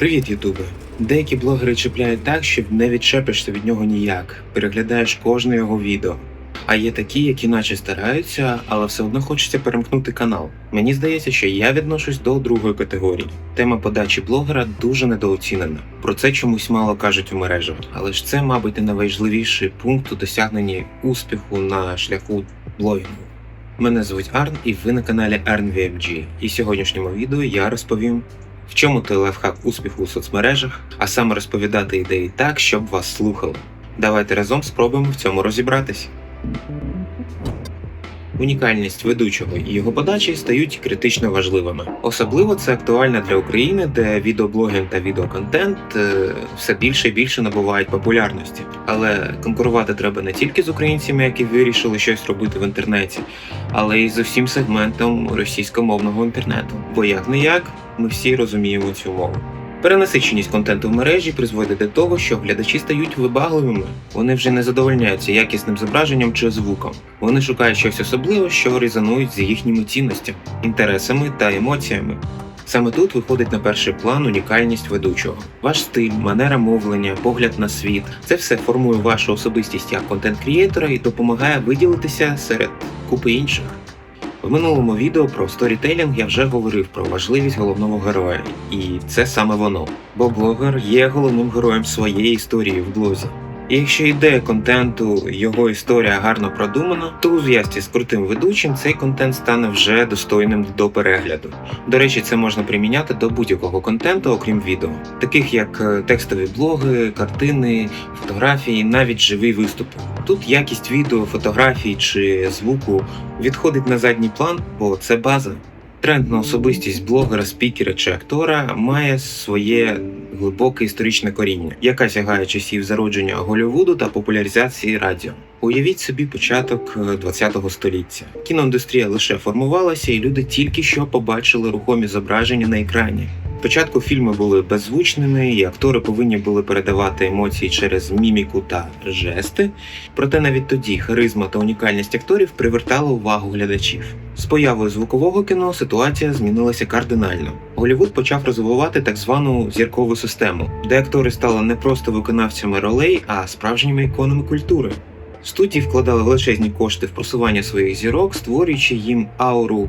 Привіт, Ютубе! Деякі блогери чіпляють так, що не відчепишся від нього ніяк, переглядаєш кожне його відео. А є такі, які наче стараються, але все одно хочеться перемкнути канал. Мені здається, що я відношусь до другої категорії. Тема подачі блогера дуже недооцінена. Про це чомусь мало кажуть у мережах, але ж це, мабуть, не найважливіший пункт у досягненні успіху на шляху блогінгу. Мене звуть Арн, і ви на каналі ArnVMG. І в сьогоднішньому відео я розповім, в чому ти лайфхак успіху у соцмережах, а саме розповідати ідеї так, щоб вас слухали. Давайте разом спробуємо в цьому розібратись. Унікальність ведучого і його подачі стають критично важливими. Особливо це актуально для України, де відеоблогінг та відеоконтент е, все більше і більше набувають популярності. Але конкурувати треба не тільки з українцями, які вирішили щось робити в інтернеті, але й з усім сегментом російськомовного інтернету. Бо як не як, ми всі розуміємо цю мову. Перенасиченість контенту в мережі призводить до того, що глядачі стають вибагливими. Вони вже не задовольняються якісним зображенням чи звуком. Вони шукають щось особливе, що резонують з їхніми цінностями, інтересами та емоціями. Саме тут виходить на перший план унікальність ведучого. Ваш стиль, манера мовлення, погляд на світ це все формує вашу особистість як контент-крієтора і допомагає виділитися серед купи інших. В минулому відео про сторітелінг я вже говорив про важливість головного героя, і це саме воно. Бо блогер є головним героєм своєї історії в блозі. Якщо ідея контенту, його історія гарно продумана, то у зв'язці з крутим ведучим цей контент стане вже достойним до перегляду. До речі, це можна приміняти до будь-якого контенту, окрім відео, таких як е, текстові блоги, картини, фотографії, навіть живі виступи. Тут якість відео, фотографій чи звуку відходить на задній план, бо це база. Тренд на особистість блогера, спікера чи актора має своє глибоке історичне коріння, яке сягає часів зародження Голлівуду та популяризації радіо. Уявіть собі початок ХХ століття. Кіноіндустрія лише формувалася, і люди тільки що побачили рухомі зображення на екрані. Спочатку фільми були беззвучними, і актори повинні були передавати емоції через міміку та жести. Проте навіть тоді харизма та унікальність акторів привертала увагу глядачів. З появою звукового кіно ситуація змінилася кардинально. Голівуд почав розвивати так звану зіркову систему, де актори стали не просто виконавцями ролей, а справжніми іконами культури. Студії вкладали величезні кошти в просування своїх зірок, створюючи їм ауру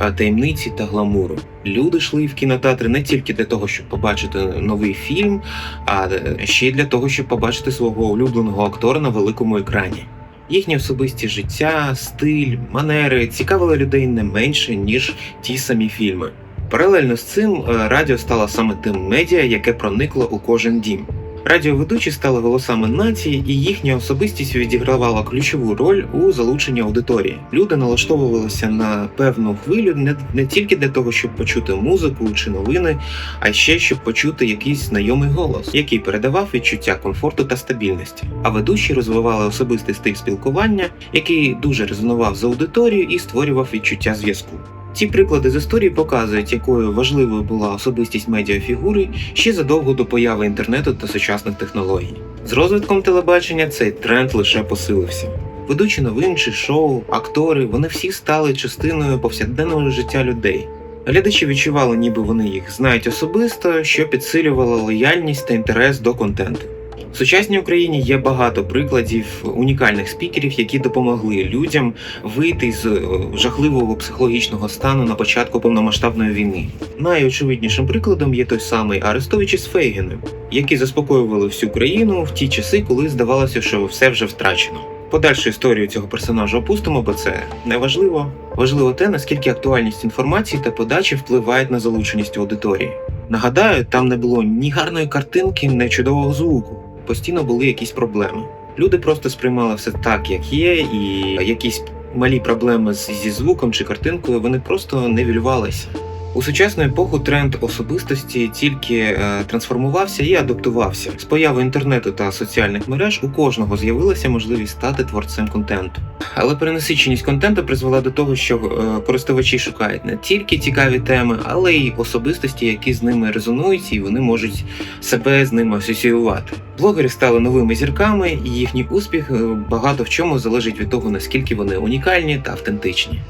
е, таємниці та гламуру. Люди йшли в кінотеатри не тільки для того, щоб побачити новий фільм, а е, ще й для того, щоб побачити свого улюбленого актора на великому екрані. Їхнє особисті життя, стиль, манери цікавили людей не менше, ніж ті самі фільми. Паралельно з цим е, радіо стало саме тим медіа, яке проникло у кожен дім. Радіоведучі стали голосами нації, і їхня особистість відігравала ключову роль у залученні аудиторії. Люди налаштовувалися на певну хвилю не, не тільки для того, щоб почути музику чи новини, а ще щоб почути якийсь знайомий голос, який передавав відчуття комфорту та стабільності. А ведучі розвивали особистий стиль спілкування, який дуже резонував з аудиторією і створював відчуття зв'язку. Ці приклади з історії показують, якою важливою була особистість медіафігури ще задовго до появи інтернету та сучасних технологій. З розвитком телебачення цей тренд лише посилився. Ведучі новин чи шоу, актори, вони всі стали частиною повсякденного життя людей. Глядачі відчували, ніби вони їх знають особисто, що підсилювало лояльність та інтерес до контенту. В сучасній Україні є багато прикладів унікальних спікерів, які допомогли людям вийти з е, жахливого психологічного стану на початку повномасштабної війни. Найочевиднішим прикладом є той самий Арестович із Фейгіним, які заспокоювали всю країну в ті часи, коли здавалося, що все вже втрачено. Подальшу історію цього персонажа опустимо, бо це не важливо. Важливо те, наскільки актуальність інформації та подачі впливають на залученість аудиторії. Нагадаю, там не було ні гарної картинки, ні чудового звуку. Постійно були якісь проблеми. Люди просто сприймали все так, як є, і якісь малі проблеми зі звуком чи картинкою вони просто невілювалися. У сучасну епоху тренд особистості тільки е, трансформувався і адаптувався. З появою інтернету та соціальних мереж у кожного з'явилася можливість стати творцем контенту. Але перенасиченість контенту призвела до того, що е, користувачі шукають не тільки цікаві теми, але й особистості, які з ними резонують, і вони можуть себе з ними асоціювати. Блогери стали новими зірками, і їхній успіх е, багато в чому залежить від того, наскільки вони унікальні та автентичні.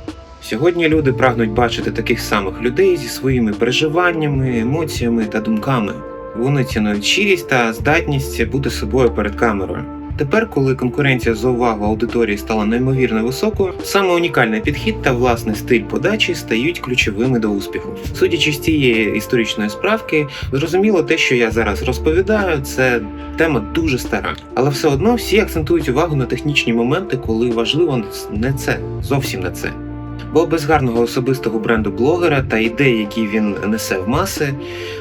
Сьогодні люди прагнуть бачити таких самих людей зі своїми переживаннями, емоціями та думками. Вони цінують щирість та здатність бути собою перед камерою. Тепер, коли конкуренція за увагу аудиторії стала неймовірно високою, саме унікальний підхід та власний стиль подачі стають ключовими до успіху. Судячи з цієї історичної справки, зрозуміло те, що я зараз розповідаю, це тема дуже стара, але все одно всі акцентують увагу на технічні моменти, коли важливо не це, зовсім не це. Бо без гарного особистого бренду блогера та ідей, які він несе в маси,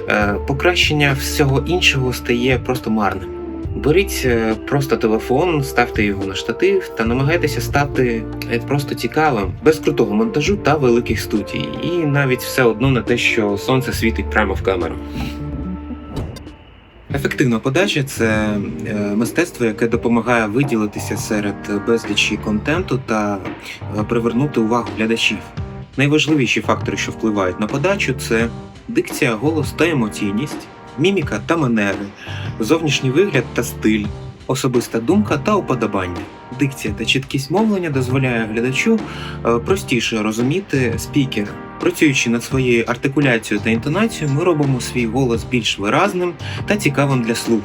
е, покращення всього іншого стає просто марним. Беріть е, просто телефон, ставте його на штатив та намагайтеся стати е, просто цікавим, без крутого монтажу та великих студій. І навіть все одно не те, що сонце світить прямо в камеру. Ефективна подача це е, мистецтво, яке допомагає виділитися серед безлічі контенту та е, привернути увагу глядачів. Найважливіші фактори, що впливають на подачу, це дикція, голос та емоційність, міміка та манери, зовнішній вигляд та стиль, особиста думка та уподобання. Дикція та чіткість мовлення дозволяє глядачу е, простіше розуміти спікера. Працюючи над своєю артикуляцією та інтонацією, ми робимо свій голос більш виразним та цікавим для слуху.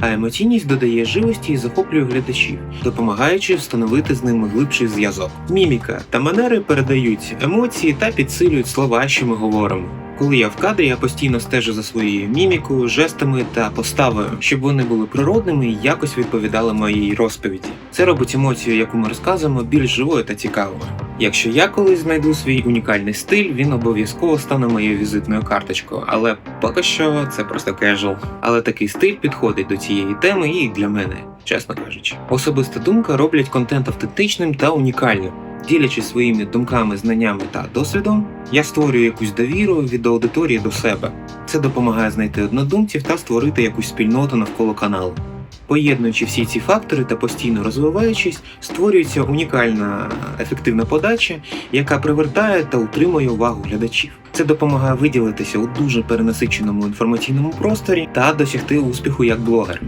А емоційність додає живості і захоплює глядачів, допомагаючи встановити з ними глибший зв'язок. Міміка та манери передають емоції та підсилюють слова, що ми говоримо. Коли я в кадрі, я постійно стежу за своєю мімікою, жестами та поставою, щоб вони були природними і якось відповідали моїй розповіді. Це робить емоцію, яку ми розказуємо, більш живою та цікавою. Якщо я колись знайду свій унікальний стиль, він обов'язково стане моєю візитною карточкою, але поки що це просто кежуал. Але такий стиль підходить до цієї теми і для мене, чесно кажучи. Особиста думка роблять контент автентичним та унікальним. Ділячись своїми думками, знаннями та досвідом, я створюю якусь довіру від аудиторії до себе. Це допомагає знайти однодумців та створити якусь спільноту навколо каналу. Поєднуючи всі ці фактори та постійно розвиваючись, створюється унікальна ефективна подача, яка привертає та утримує увагу глядачів. Це допомагає виділитися у дуже перенасиченому інформаційному просторі та досягти успіху як блогер.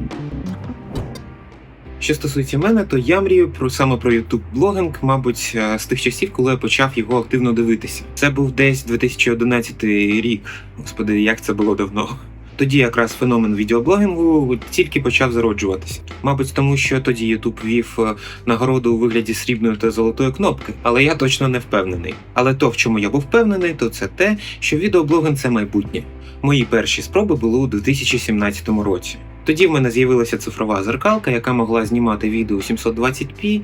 Що стосується мене, то я мрію про саме про YouTube блогинг, мабуть, е, з тих часів, коли я почав його активно дивитися. Це був десь 2011 рік. Господи, як це було давно. Тоді якраз феномен відеоблогінгу тільки почав зароджуватися. Мабуть, тому що тоді YouTube вів е, нагороду у вигляді срібної та золотої кнопки, але я точно не впевнений. Але то, в чому я був впевнений, то це те, що відеоблогинг це майбутнє. Мої перші спроби були у 2017 році. Тоді в мене з'явилася цифрова зеркалка, яка могла знімати відео 720p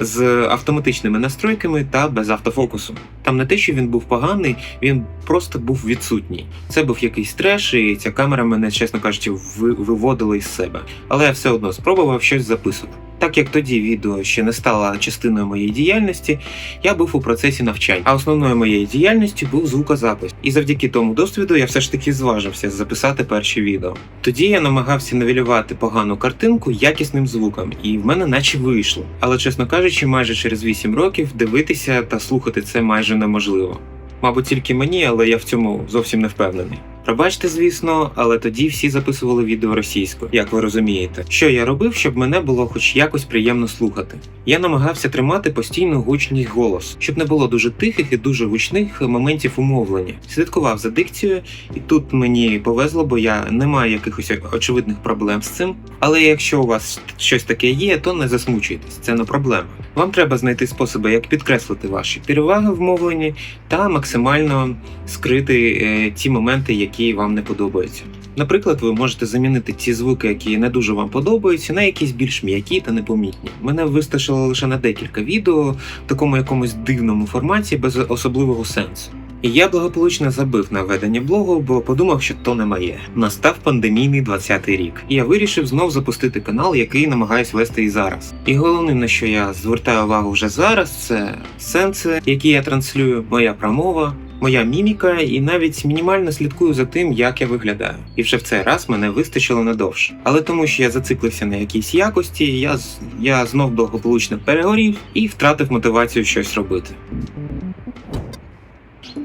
з автоматичними настройками та без автофокусу. Там не те, що він був поганий, він просто був відсутній. Це був якийсь треш, і ця камера мене, чесно кажучи, виводила із себе. Але я все одно спробував щось записувати. Так як тоді відео ще не стало частиною моєї діяльності, я був у процесі навчання, а основною моєю діяльністю був звукозапис. І завдяки тому досвіду я все ж таки зважився записати перші відео. Тоді я намагався навілювати погану картинку якісним звуком, і в мене наче вийшло. Але чесно кажучи, майже через 8 років дивитися та слухати це майже неможливо. Мабуть, тільки мені, але я в цьому зовсім не впевнений. Пробачте, звісно, але тоді всі записували відео російською, як ви розумієте. Що я робив, щоб мене було хоч якось приємно слухати? Я намагався тримати постійну гучність голосу, щоб не було дуже тихих і дуже гучних моментів умовлення. Слідкував за дикцією, і тут мені повезло, бо я не маю якихось очевидних проблем з цим. Але якщо у вас щось таке є, то не засмучуйтесь, це не проблема. Вам треба знайти способи, як підкреслити ваші переваги в мовленні та максимально скрити е, ті моменти, які вам не подобаються. Наприклад, ви можете замінити ті звуки, які не дуже вам подобаються, на якісь більш м'які та непомітні. Мене вистачило лише на декілька відео в такому якомусь дивному форматі без особливого сенсу. І я благополучно забив на ведення блогу, бо подумав, що то не моє. Настав пандемійний 20-й рік, і я вирішив знов запустити канал, який намагаюсь вести і зараз. І головне, на що я звертаю увагу вже зараз, це сенси, які я транслюю, моя промова, моя міміка, і навіть мінімально слідкую за тим, як я виглядаю. І вже в цей раз мене вистачило надовше. Але тому, що я зациклився на якійсь якості, я, я знов благополучно перегорів і втратив мотивацію щось робити.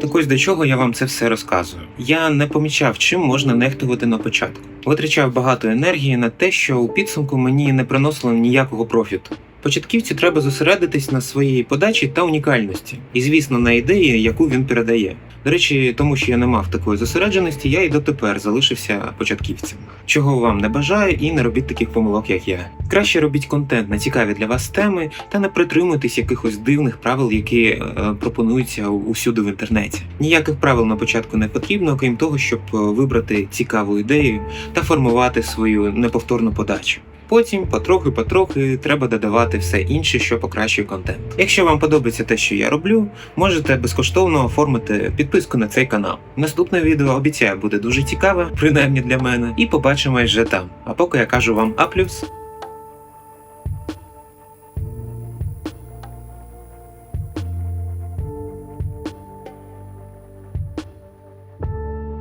Так ось до чого я вам це все розказую. Я не помічав, чим можна нехтувати на початку. Витрачав багато енергії на те, що у підсумку мені не приносило ніякого профіту. Початківці треба зосередитись на своїй подачі та унікальності, і звісно, на ідеї, яку він передає. До речі, тому що я не мав такої зосередженості, я і дотепер залишився початківцем. Чого вам не бажаю і не робіть таких помилок, як я. Краще робіть контент на цікаві для вас теми та не притримуйтесь якихось дивних правил, які е, пропонуються усюди в інтернеті. Ніяких правил на початку не потрібно, окрім того, щоб е, вибрати цікаву ідею та формувати свою неповторну подачу. Потім потрохи-потрохи треба додавати все інше, що покращує контент. Якщо вам подобається те, що я роблю, можете безкоштовно оформити підписку на цей канал. Наступне відео обіцяю буде дуже цікаве, принаймні для мене, і побачимось вже там. А поки я кажу вам А+.